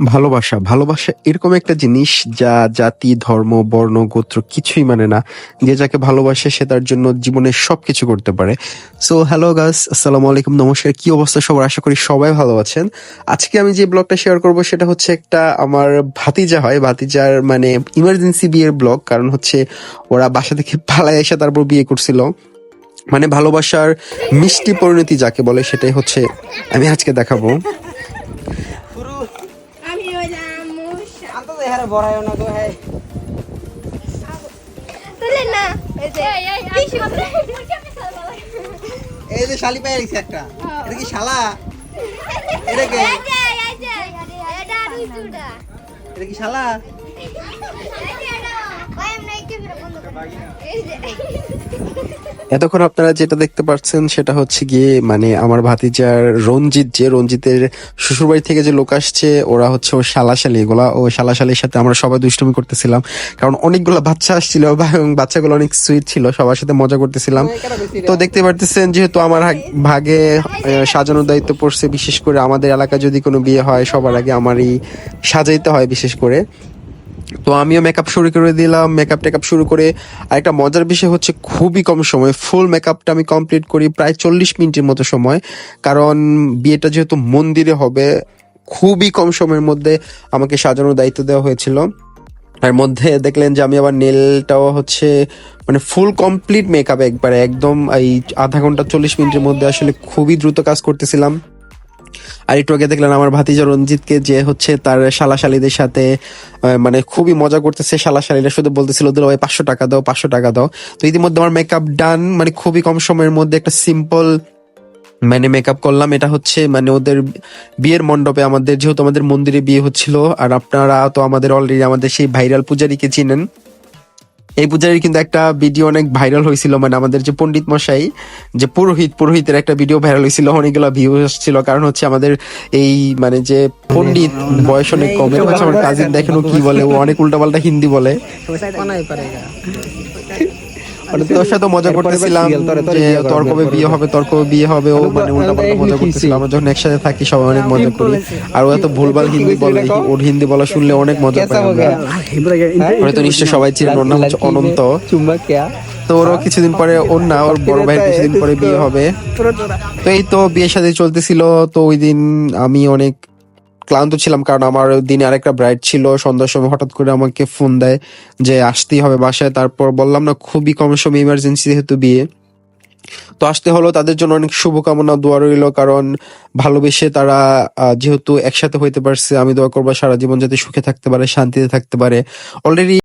ভালোবাসা। ভালোবাসা এরকম একটা জিনিস যা জাতি, ধর্ম, বর্ণ, গোত্র কিছুই মানে না। যে যাকে ভালোবাসে সে তার জন্য জীবনে সবকিছু করতে পারে। সো হ্যালো গাস আসসালামু আলাইকুম, নমস্কার। কি অবস্থা সবার? আশা করি সবাই ভালো আছেন। আজকে আমি যে ব্লগটা শেয়ার করব সেটা হচ্ছে একটা আমার ভাতিজা হয়। ভাতিজার মানে ইমার্জেন্সি বিয়ের ব্লগ, কারণ হচ্ছে ওরা বাসা থেকে পালায় এসে তারপর বিয়ে করছিল। মানে ভালোবাসার মিষ্টি পরিণতি যাকে বলে সেটাই হচ্ছে আমি আজকে দেখাবো আমি ওই জামুস আনতো তো হ্যাঁ বড়াইও না গো তুলে না এই যে এই যে শালি পায়ে গেছে একটা। এটা কি শালা? এটা কে? এটা কি শালা? এই যে। এতক্ষণ আপনারা যেটা দেখতে পাচ্ছেন সেটা হচ্ছে গিয়ে মানে আমার ভাতিজার রঞ্জিত যে রঞ্জিতের শ্বশুরবাড়ি থেকে যে লোক আসছে ওরা হচ্ছে ও শালাশালি। এগুলা ও শালাশালির সাথে আমরা সবাই দুষ্টুমি করতেছিলাম। কারণ অনেকগুলো বাচ্চা আসছিল এবং বাচ্চাগুলো অনেক সুইট ছিল সবার সাথে মজা করতেছিলাম। তো দেখতে পারতেছেন যেহেতু আমার ভাগে সাজানোর দায়িত্ব পড়ছে বিশেষ করে আমাদের এলাকায় যদি কোনো বিয়ে হয় সবার আগে আমারই সাজাইতে হয় বিশেষ করে। তো আমিও মেকআপ শুরু করে দিলাম মেকআপ টেকআপ শুরু করে। আরেকটা মজার বিষয় হচ্ছে খুবই কম সময় ফুল মেকআপটা আমি কমপ্লিট করি প্রায় চল্লিশ মিনিটের মতো সময়। কারণ বিয়েটা যেহেতু মন্দিরে হবে, খুবই কম সময়ের মধ্যে আমাকে সাজানোর দায়িত্ব দেওয়া হয়েছিল। এর মধ্যে দেখলেন যে আমি আবার নেলটাও হচ্ছে মানে ফুল কমপ্লিট মেকআপ একবারে, একদম এই আধা ঘণ্টা চল্লিশ মিনিটের মধ্যে আসলে খুবই দ্রুত কাজ করতেছিলাম। আর একটু আগে দেখলেন আমার ভাতিজা রঞ্জিতকে যে হচ্ছে তার শালাশালিদের সাথে মানে খুবই মজা করতেছে শালাশালিরা। শুধু বলতেছিল, দিল ভাই, পাঁচশো টাকা দাও, পাঁচশো টাকা দাও। তো ইতিমধ্যে আমার মেকআপ ডান মানে খুবই কম সময়ের মধ্যে একটা সিম্পল মানে মেকআপ করলাম। এটা হচ্ছে মানে ওদের বিয়ের মণ্ডপে আমাদের, যেহেতু আমাদের মন্দিরে বিয়ে হচ্ছিল, আর আপনারা তো আমাদের অলরেডি আমাদের সেই ভাইরাল পূজারীকে চিনেন। এই পূজারির কিন্তু একটা ভিডিও অনেক ভাইরাল হয়েছিল মানে আমাদের যে পণ্ডিত মশাই, যে পুরোহিত, পুরোহিতের একটা ভিডিও ভাইরাল হয়েছিল, অনেকগুলো ভিউ আসছিল। কারণ হচ্ছে আমাদের এই মানে যে পণ্ডিত, বয়স অনেক কম এরকম আমার কাজিন দেখেন কি বলে, ও অনেক উল্টাপাল্টা হিন্দি বলে। মানে তোর সাথে মজা করতেছিলাম যে বিয়ে হবে তোর কবে বিয়ে হবে ও মানে উল্টাপাল্টা মজা করতেছিল আমরা যখন একসাথে থাকি সবাই অনেক মজা করি। আর ও এত ভুলভাল হিন্দি বলে ওর হিন্দি বলা শুনলে অনেক মজা পাই আমরা। হয়তো নিশ্চয় সবাই চিনেন ওর নাম হচ্ছে অনন্ত। তো ওরও কিছুদিন পরে ওর না ওর বড় ভাইয়ের কিছুদিন পরে বিয়ে হবে। তো এই তো বিয়ের সাথে চলতেছিল তো ওই দিন আমি অনেক ক্লান্ত ছিলাম, কারণ আমার দিনে আরেকটা ব্রাইড ছিল, সন্ধ্যার সময় হঠাৎ করে আমাকে ফোন দেয় যে আসতেই হবে বাসায়। তারপর বললাম, না, খুবই কম সময় ইমার্জেন্সি যেহেতু বিয়ে। তো আসতে হলো, তাদের জন্য অনেক শুভকামনা, দোয়া রইল, কারণ ভালোবেসে তারা যেহেতু একসাথে হইতে পারছে, আমি দোয়া করব সারা জীবন যাতে সুখে থাকতে পারে, শান্তিতে থাকতে পারে। অলরেডি